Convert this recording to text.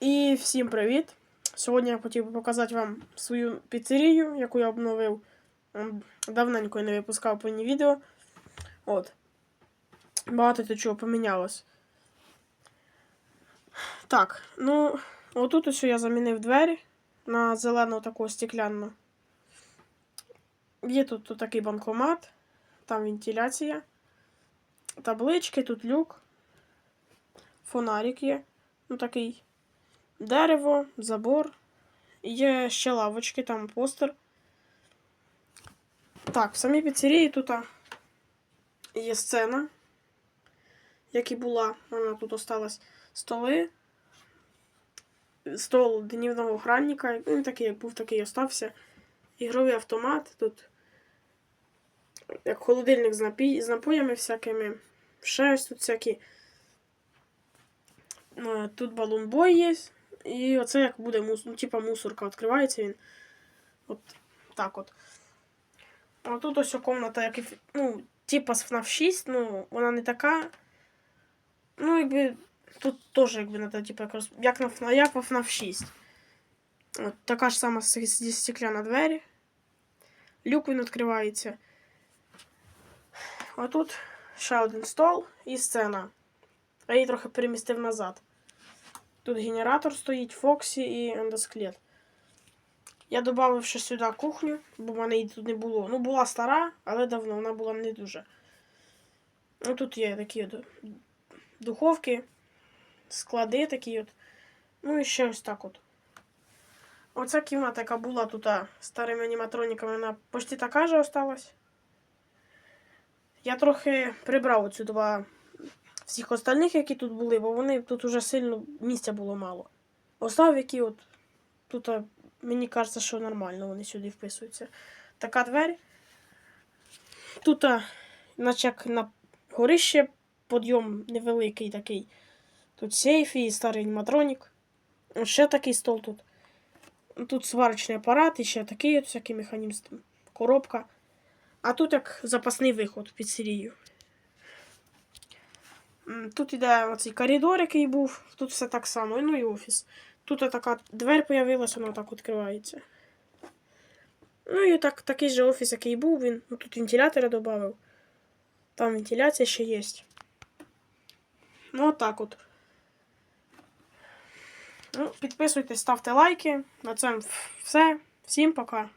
І всім привіт! Сьогодні я хотів би показати вам свою піцерію, яку я обновив. Давненько я не випускав по ній відео. От. Багато то чого помінялось. Так, ну, отут ось я замінив двері на зелену таку стекляну. Є тут, тут такий банкомат, там вентиляція, таблички, тут люк, фонарик є. Ну такий дерево, забор. Є ще лавочки, там постер. Так, в самій піцерії тут є сцена, як і була. Вона тут осталась столи. Стол днівного охранника. Він такий, як був, такий остався. Ігровий автомат. Тут як холодильник з, напій... з напоями всякими. Ще тут всякі. Ну, Тут балунбой є. І оце як буде мус... ну, типа мусорка. Відкривається він. От так от. А тут ось комната, як і, ну, типа з FNAF 6, ну, вона не така. Ну, якби. Тут теж, якби, надо, типа, як, роз... як, на, як в FNAF 6. От така ж сама стекляна двері. Люк він відкривається. А тут ще один стол і сцена. А її трохи перемістив назад. Тут генератор стоїть, Фоксі і ендосклет. Я додав ще сюди кухню, бо в мене її тут не було. Ну, була стара, але давно вона була не дуже. Ну, тут є такі от духовки, склади такі от. Ну і ще ось так от. Оця кімната, яка була тут старими аніматроніками, вона почти така же осталась. Я трохи прибрав оцю два всіх остальних, які тут були, бо вони тут уже сильно місця було мало. Остав, які от тут, мені кажеться, що нормально вони сюди вписуються. Така двері. Тут, а, наче як на горище, підйом невеликий такий. Тут сейф і старий аніматронік. Ще такий стол тут. Тут сварочний апарат і ще такий от всякий механізм. Коробка. А тут як запасний виход в піцерію. Тут іде оцей коридор, який був, тут все так само, ну і офіс. Тут така дверь появилася, вона так відкривається. Ну і так, такий же офіс, який був, він. Ну, тут вентилятори додав. Там вентиляція ще є. Ну, отак от. Ну, підписуйтесь, ставте лайки. На цьому все. Всім пока.